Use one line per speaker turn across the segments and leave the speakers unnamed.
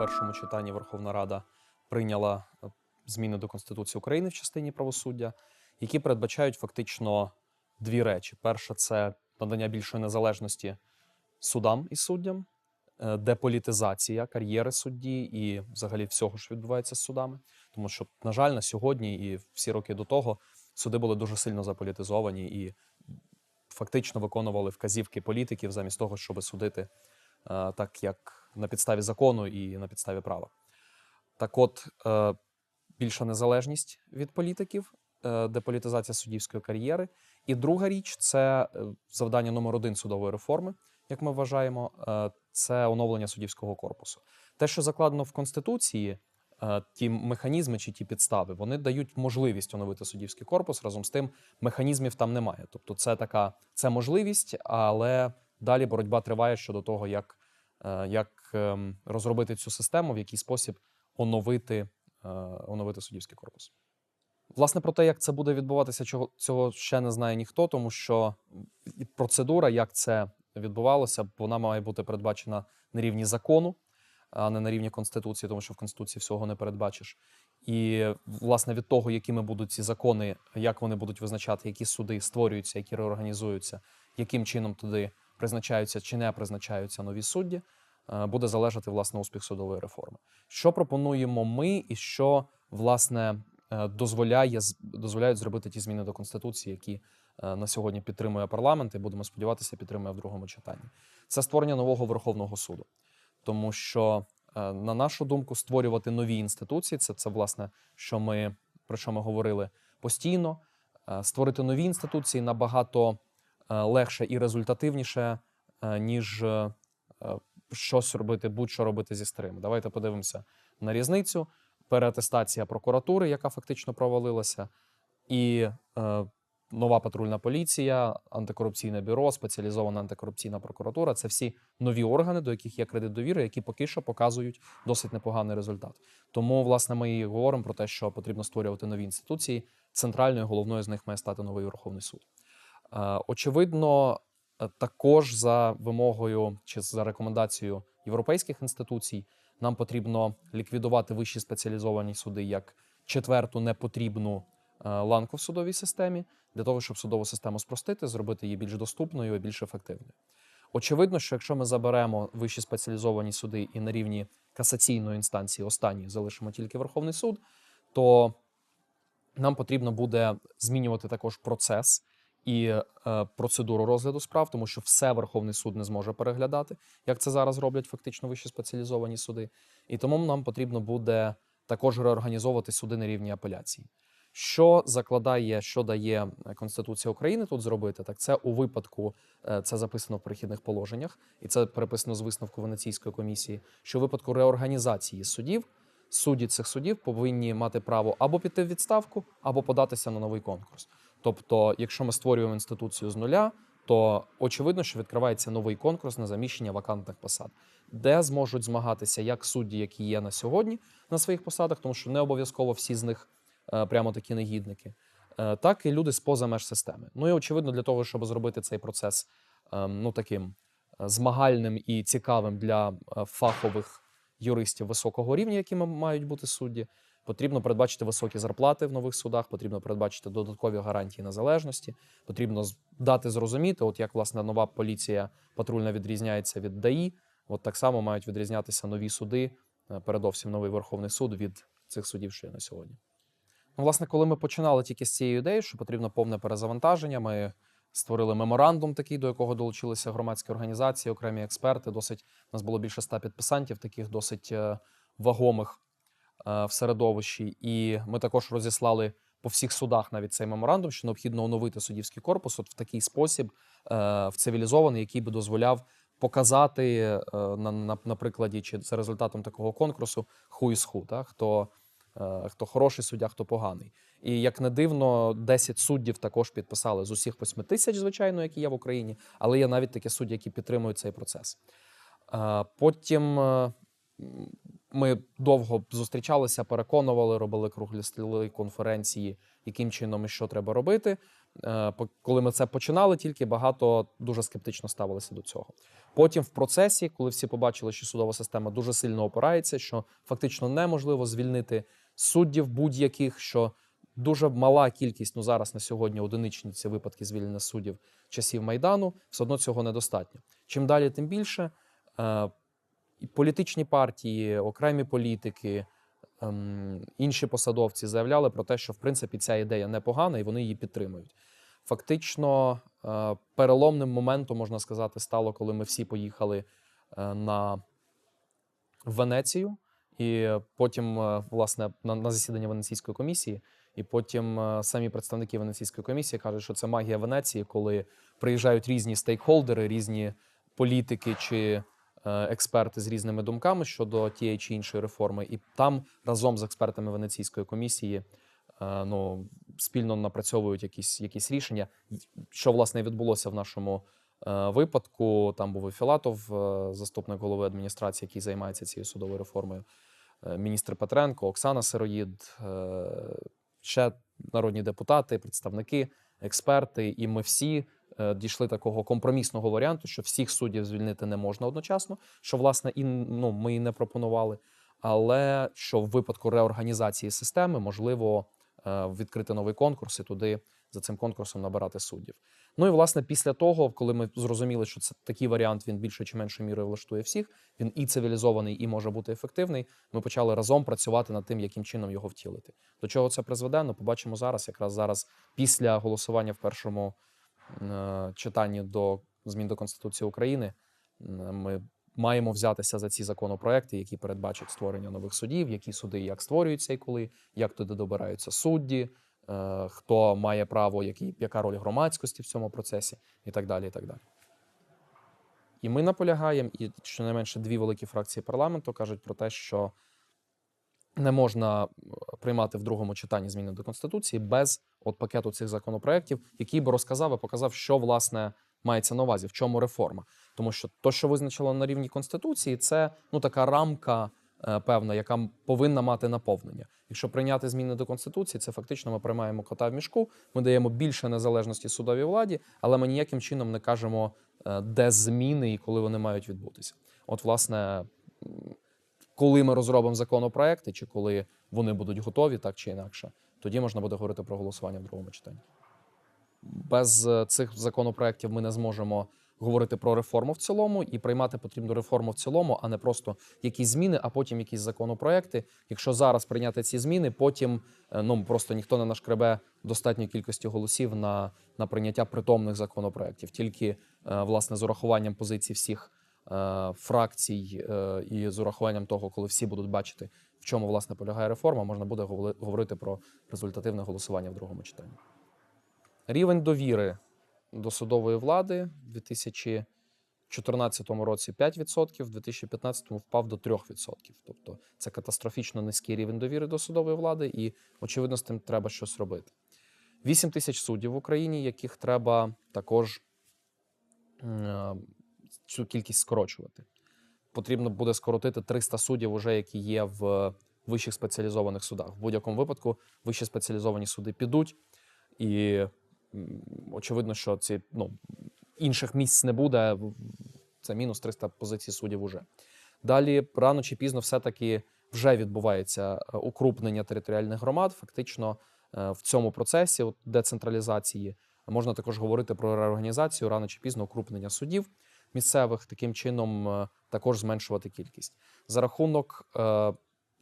першому читанні Верховна Рада прийняла е, зміни до Конституції України в частині правосуддя, які передбачають фактично дві речі: перше це надання більшої незалежності судам і суддям, е, деполітизація кар'єри судді і взагалі всього, що відбувається з судами. Тому що, на жаль, на сьогодні і всі роки до того суди були дуже сильно заполітизовані і фактично виконували вказівки політиків замість того, щоб судити так, як на підставі закону і на підставі права. Так от, е, більша незалежність від політиків, е, деполітизація суддівської кар'єри. І друга річ це е, завдання номер один судової реформи, як ми вважаємо, е, це оновлення суддівського корпусу. Те, що закладено в Конституції, е, ті механізми чи ті підстави, вони дають можливість оновити суддівський корпус. Разом з тим, механізмів там немає. Тобто, це така це можливість, але далі боротьба триває щодо того, як, е, як ем, розробити цю систему, в який спосіб оновити, е, оновити суддівський корпус. Власне, про те, як це буде відбуватися, цього ще не знає ніхто, тому що процедура, як це відбувалося, вона має бути передбачена на рівні закону, а не на рівні конституції, тому що в конституції всього не передбачиш. І власне від того, якими будуть ці закони, як вони будуть визначати, які суди створюються, які реорганізуються, яким чином туди призначаються чи не призначаються нові судді, е, буде залежати власне успіх судової реформи. Що пропонуємо ми, і що власне е, дозволяє дозволяють зробити ті зміни до конституції, які е, на сьогодні підтримує парламент, і будемо сподіватися, підтримує в другому читанні. Це створення нового Верховного суду, тому що, на нашу думку, створювати нові інституції це, це власне, що ми про що ми говорили постійно. Створити нові інституції набагато легше і результативніше, е, ніж е, е, щось робити, будь-що робити зі старими. Давайте подивимося на різницю. Переатестація прокуратури, яка фактично провалилася, і е, нова патрульна поліція, антикорупційне бюро, спеціалізована антикорупційна прокуратура це всі нові органи, до яких є кредит довіри, які поки що показують досить непоганий результат. Тому, власне, ми і говоримо про те, що потрібно створювати нові інституції. Центральною головною з них має стати новий Верховний суд. Е, Очевидно, е, також за вимогою чи за рекомендацією європейських інституцій нам потрібно ліквідувати вищі спеціалізовані суди як четверту непотрібну е, ланку в судовій системі для того, щоб судову систему спростити, зробити її більш доступною і більш ефективною. Очевидно, що якщо ми заберемо вищі спеціалізовані суди і на рівні касаційної інстанції останньої залишимо тільки Верховний суд, то нам потрібно буде змінювати також процес і е, процедуру розгляду справ, тому що все Верховний суд не зможе переглядати, як це зараз роблять фактично вищі спеціалізовані суди. І тому нам потрібно буде також реорганізовувати суди на рівні апеляції. Що закладає, що дає Конституція України тут зробити, так це у випадку, е, це записано в перехідних положеннях, і це переписано з висновку Венеційської комісії, що у випадку реорганізації судів судді цих судів повинні мати право або піти в відставку, або податися на новий конкурс. Тобто, якщо ми створюємо інституцію з нуля, то очевидно, що відкривається новий конкурс на заміщення вакантних посад, де зможуть змагатися як судді, які є на сьогодні на своїх посадах, тому що не обов'язково всі з них е, прямо такі негідники, е, так і люди з поза меж системи. Ну і очевидно, для того, щоб зробити цей процес ем, ну таким е, змагальним і цікавим для фахових юристів високого рівня, якими мають бути судді. Потрібно передбачити високі зарплати в нових судах, потрібно передбачити додаткові гарантії незалежності. Потрібно дати зрозуміти, от як власне нова поліція патрульна відрізняється від ДАІ. От так само мають відрізнятися нові суди, е, передовсім новий Верховний суд від цих судів, що є на сьогодні. Ну, власне, коли ми починали тільки з цієї ідеї, що потрібно повне перезавантаження, ми створили меморандум, такий, до якого долучилися громадські організації, окремі експерти. Досить у нас було більше ста підписантів, таких досить е, вагомих в середовищі. І ми також розіслали по всіх судах навіть цей меморандум, що необхідно оновити суддівський корпус от в такий спосіб, е, в цивілізований, який би дозволяв показати е, на, на, на прикладі чи за результатом такого конкурсу ху із ху, та, хто, е, хто хороший суддя, хто поганий. І як не дивно, 10 суддів також підписали з усіх 8 тисяч, звичайно, які є в Україні, але є навіть такі судді, які підтримують цей процес. Е, Потім е, ми довго зустрічалися, переконували, робили круглі столи конференції, яким чином і що треба робити. е, коли ми це починали, тільки багато дуже скептично ставилися до цього. Потім в процесі, коли всі побачили, що судова система дуже сильно опирається, що фактично неможливо звільнити суддів будь-яких, що дуже мала кількість, ну зараз на сьогодні одиничні ці випадки звільнення суддів часів Майдану, все одно цього недостатньо. Чим далі, тим більше. Політичні партії, окремі політики, ем, інші посадовці заявляли про те, що в принципі ця ідея непогана і вони її підтримують. Фактично, е, переломним моментом, можна сказати, стало, коли ми всі поїхали е, на Венецію, і потім, е, власне, на, засідання Венеційської комісії. І потім самі представники Венеційської комісії кажуть, що це магія Венеції, коли приїжджають різні стейкхолдери, різні політики чи експерти з різними думками щодо тієї чи іншої реформи, і там разом з експертами Венеційської комісії е, ну, спільно напрацьовують якісь, якісь рішення. Що власне відбулося в нашому е, випадку? Там був і Філатов, е, заступник голови адміністрації, який займається цією судовою реформою. е, Міністр Петренко, Оксана Сироїд, е, ще народні депутати, представники, експерти, і ми всі е, дійшли такого компромісного варіанту, що всіх суддів звільнити не можна одночасно, що власне і ну, ми і не пропонували. Але що в випадку реорганізації системи можливо е, відкрити новий конкурс і туди за цим конкурсом набирати суддів. Ну і власне після того, коли ми зрозуміли, що це такий варіант він більше чи меншою мірою влаштує всіх, він і цивілізований, і може бути ефективний. Ми почали разом працювати над тим, яким чином його втілити. До чого це призведе? Ну, побачимо зараз. Якраз зараз, після голосування в першому е, читанні до змін до Конституції України, е, ми маємо взятися за ці законопроекти, які передбачать створення нових судів, які суди як створюються і коли, як туди добираються судді, е, хто має право, які, яка роль громадськості в цьому процесі, і так далі. І так далі. І ми наполягаємо, і щонайменше дві великі фракції парламенту кажуть про те, що не можна е, приймати в другому читанні зміни до конституції без от пакету цих законопроєктів, який би розказав і показав, що власне мається на увазі, в чому реформа. Тому що то, що визначило на рівні конституції, це ну така рамка е, певна, яка повинна мати наповнення. Якщо прийняти зміни до конституції, це фактично ми приймаємо кота в мішку. Ми даємо більше незалежності судовій владі, але ми ніяким чином не кажемо, е, де зміни і коли вони мають відбутися. От, власне, коли ми розробимо законопроекти, чи коли вони будуть готові, так чи інакше, тоді можна буде говорити про голосування в другому читанні. Без е, цих законопроєктів ми не зможемо говорити про реформу в цілому і приймати потрібну реформу в цілому, а не просто якісь зміни, а потім якісь законопроекти. Якщо зараз прийняти ці зміни, потім е, ну просто ніхто не нашкребе достатньої кількості голосів на, на прийняття притомних законопроєктів, тільки е, власне з урахуванням позицій всіх фракцій е, і з урахуванням того, коли всі будуть бачити, в чому власне полягає реформа, можна буде говорити про результативне голосування в другому читанні. Рівень довіри до судової влади в 2014 році 5%, в 2015 впав до 3%. Тобто це катастрофічно низький рівень довіри до судової влади, і очевидно, з тим треба щось робити. 8 тисяч суддів в Україні, яких треба також е, цю кількість скорочувати. Потрібно буде скоротити 300 суддів, уже які є в вищих спеціалізованих судах. В будь-якому випадку вищі спеціалізовані суди підуть, і очевидно, що ці ну, інших місць не буде. Це мінус 300 позицій суддів уже. Далі рано чи пізно все-таки вже відбувається е, укрупнення територіальних громад. Фактично е, в цьому процесі децентралізації можна також говорити про реорганізацію рано чи пізно укрупнення судів місцевих, таким чином е, також зменшувати кількість за рахунок е,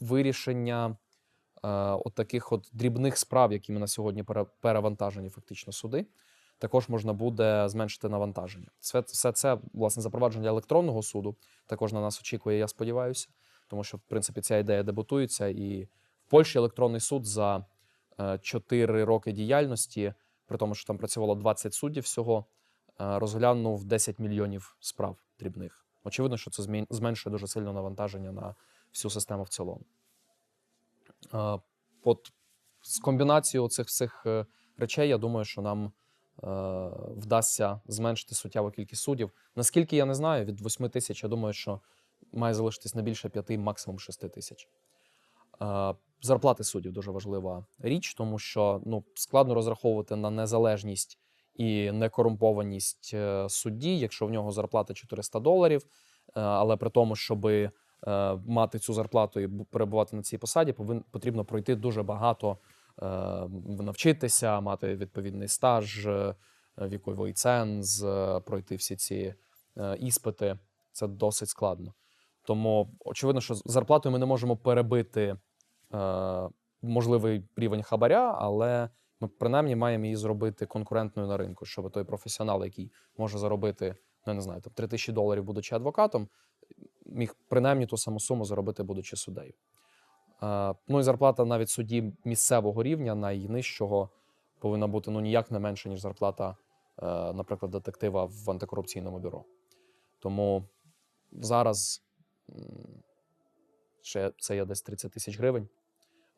вирішення е, от таких от дрібних справ, якими на сьогодні пере- перевантажені фактично суди. Також можна буде зменшити навантаження. Все, все це власне запровадження електронного суду також на нас очікує, я сподіваюся, тому що в принципі ця ідея дебутується, і в Польщі електронний суд за 4 роки діяльності, при тому, що там працювало 20 суддів всього, е, розглянув 10 мільйонів справ дрібних. Очевидно, що це зменшує дуже сильно навантаження на всю систему в цілому. Е, От з комбінацією цих всіх е, речей, я думаю, що нам е, вдасться зменшити суттєву кількість суддів. Наскільки я не знаю, від 8 тисяч, я думаю, що має залишитись не більше 5, максимум 6 тисяч. Е, Зарплати суддів дуже важлива річ, тому що ну, складно розраховувати на незалежність і некорумпованість е, судді, якщо в нього зарплата 400 доларів. Е, Але при тому, щоб мати цю зарплату і перебувати на цій посаді, потрібно пройти дуже багато, е, навчитися, мати відповідний стаж, е, віковий ценз, е, пройти всі ці е, іспити. Це досить складно. Тому очевидно, що зарплатою ми не можемо перебити е, можливий рівень хабаря, але ми принаймні маємо її зробити конкурентною на ринку, щоб той професіонал, який може заробити, ну я не знаю, там 3 тисячі доларів, будучи адвокатом, міг принаймні ту саму суму заробити, будучи суддею. Ну і зарплата навіть судді місцевого рівня, найнижчого, повинна бути ну ніяк не менше, ніж зарплата, е, наприклад, детектива в антикорупційному бюро. Тому зараз ще це є десь 30 тисяч гривень.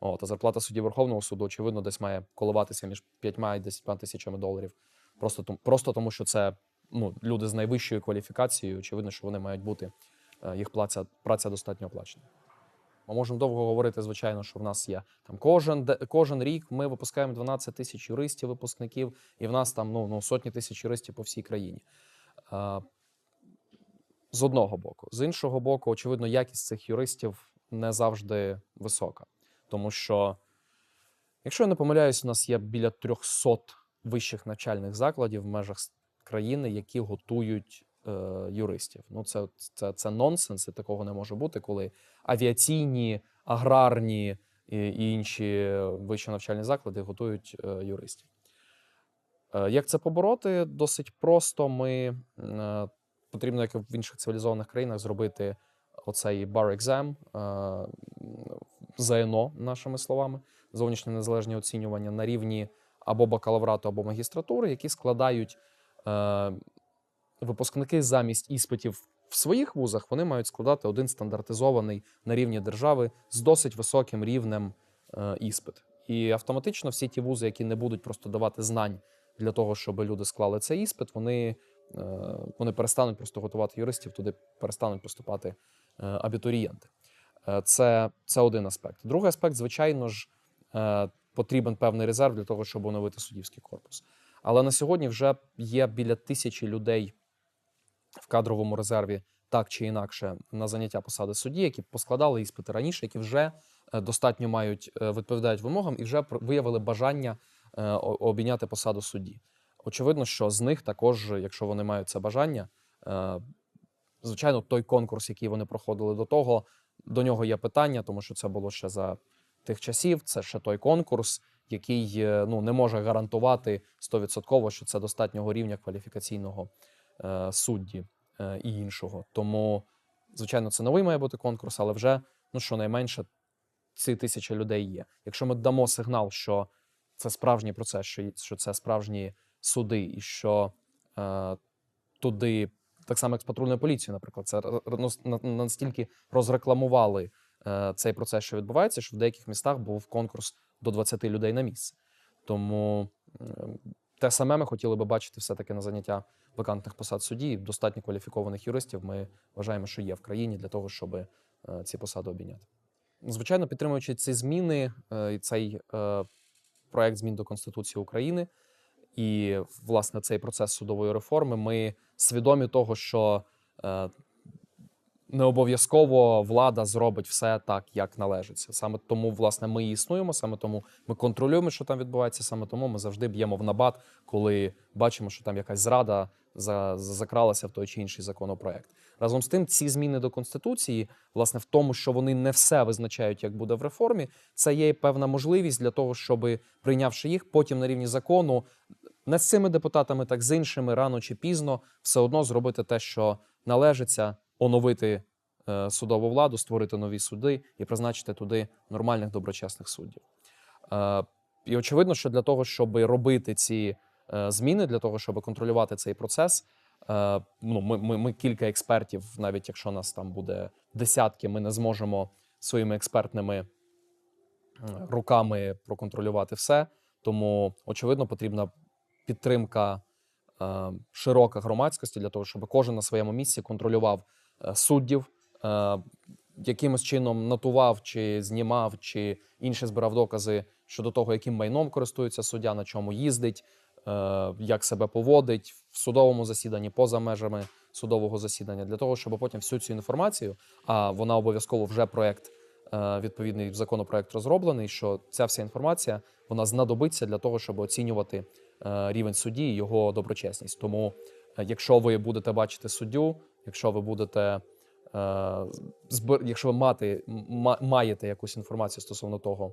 От, а зарплата судді Верховного суду, очевидно, десь має коливатися між 5 і 10 тисячами доларів. Просто, просто тому, що це ну, люди з найвищою кваліфікацією. Очевидно, що вони мають бути, е, їх праця, праця достатньо оплачена. Ми можемо довго говорити, звичайно, що в нас є там кожен, кожен рік ми випускаємо 12 тисяч юристів, випускників, і в нас там ну, ну, сотні тисяч юристів по всій країні. Е, з одного боку. З іншого боку, очевидно, якість цих юристів не завжди висока. Тому що, якщо я не помиляюсь, у нас є біля 300 вищих навчальних закладів в межах країни, які готують е, юристів. Ну, це, це, це нонсенс, і такого не може бути, коли авіаційні, аграрні і, інші вищі навчальні заклади готують е, юристів. Е, Як це побороти? Досить просто. Ми е, потрібно, як і в інших цивілізованих країнах, зробити оцей bar exam, е, ЗНО, нашими словами, зовнішнє незалежні оцінювання на рівні або бакалаврату, або магістратури, які складають е, випускники замість іспитів в своїх вузах, вони мають складати один стандартизований на рівні держави з досить високим рівнем е, іспит. І автоматично всі ті вузи, які не будуть просто давати знань для того, щоб люди склали цей іспит, вони, е, вони перестануть просто готувати юристів, туди перестануть поступати е, абітурієнти. Е, Це, це один аспект. Другий аспект, звичайно ж, е, потрібен певний резерв для того, щоб оновити суддівський корпус. Але на сьогодні вже є біля тисячі людей в кадровому резерві, так чи інакше, на заняття посади судді, які поскладали іспити раніше, які вже е, достатньо мають відповідають вимогам і вже виявили бажання обійняти посаду судді. Очевидно, що з них також, якщо вони мають це бажання, звичайно, той конкурс, який вони проходили до того, до нього є питання, тому що це було ще за тих часів. Це ще той конкурс, який е, ну не може гарантувати 100%, що це достатнього рівня кваліфікаційного е, судді е, і іншого. Тому, звичайно, це новий має бути конкурс, але вже ну щонайменше ці тисячі людей є. Якщо ми дамо сигнал, що це справжній процес, що, що це справжні суди, і що е, туди, так само як з патрульною поліцією, наприклад, це ну, настільки розрекламували е, цей процес, що відбувається, що в деяких містах був конкурс до 20 людей на місце. Тому те саме ми хотіли би бачити все-таки на заняття вакантних посад судді. Достатньо кваліфікованих юристів ми вважаємо, що є в країні для того, щоб е, ці посади обійняти. Звичайно, підтримуючи ці зміни е, цей проект змін до Конституції України і власне цей процес судової реформи, ми свідомі того, що е, не обов'язково влада зробить все так, як належиться. Саме тому, власне, ми існуємо, саме тому ми контролюємо, що там відбувається. Саме тому ми завжди б'ємо в набат, коли бачимо, що там якась зрада за, за- закралася в той чи інший законопроект. Разом з тим, ці зміни до конституції, власне, в тому, що вони не все визначають, як буде в реформі, це є певна можливість для того, щоб прийнявши їх, потім на рівні закону не з цими депутатами, так з іншими рано чи пізно, все одно зробити те, що належиться, оновити е, судову владу, створити нові суди і призначити туди нормальних доброчесних суддів. Е, і очевидно, що для того, щоб робити ці е, зміни, для того, щоб контролювати цей процес, е, ну, ми, ми, ми кілька експертів, навіть якщо нас там буде десятки, ми не зможемо своїми експертними е, руками проконтролювати все. Тому, очевидно, потрібна підтримка е, широка громадськості для того, щоб кожен на своєму місці контролював е, суддів, е, якимось чином нотував, чи знімав, чи інше збирав докази щодо того, яким майном користується суддя, на чому їздить, як себе поводить в судовому засіданні, поза межами судового засідання, для того, щоб потім всю цю інформацію, а вона обов'язково вже проект. Відповідний законопроект розроблений, що ця вся інформація вона знадобиться для того, щоб оцінювати рівень судді і його доброчесність. Тому, е, якщо ви будете бачити суддю, якщо ви будете е, якщо ви мати, маєте якусь інформацію стосовно того,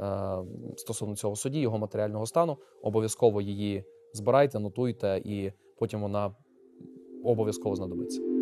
е, стосовно цього судді, його матеріального стану, обов'язково її збирайте, нотуйте, і потім вона обов'язково знадобиться.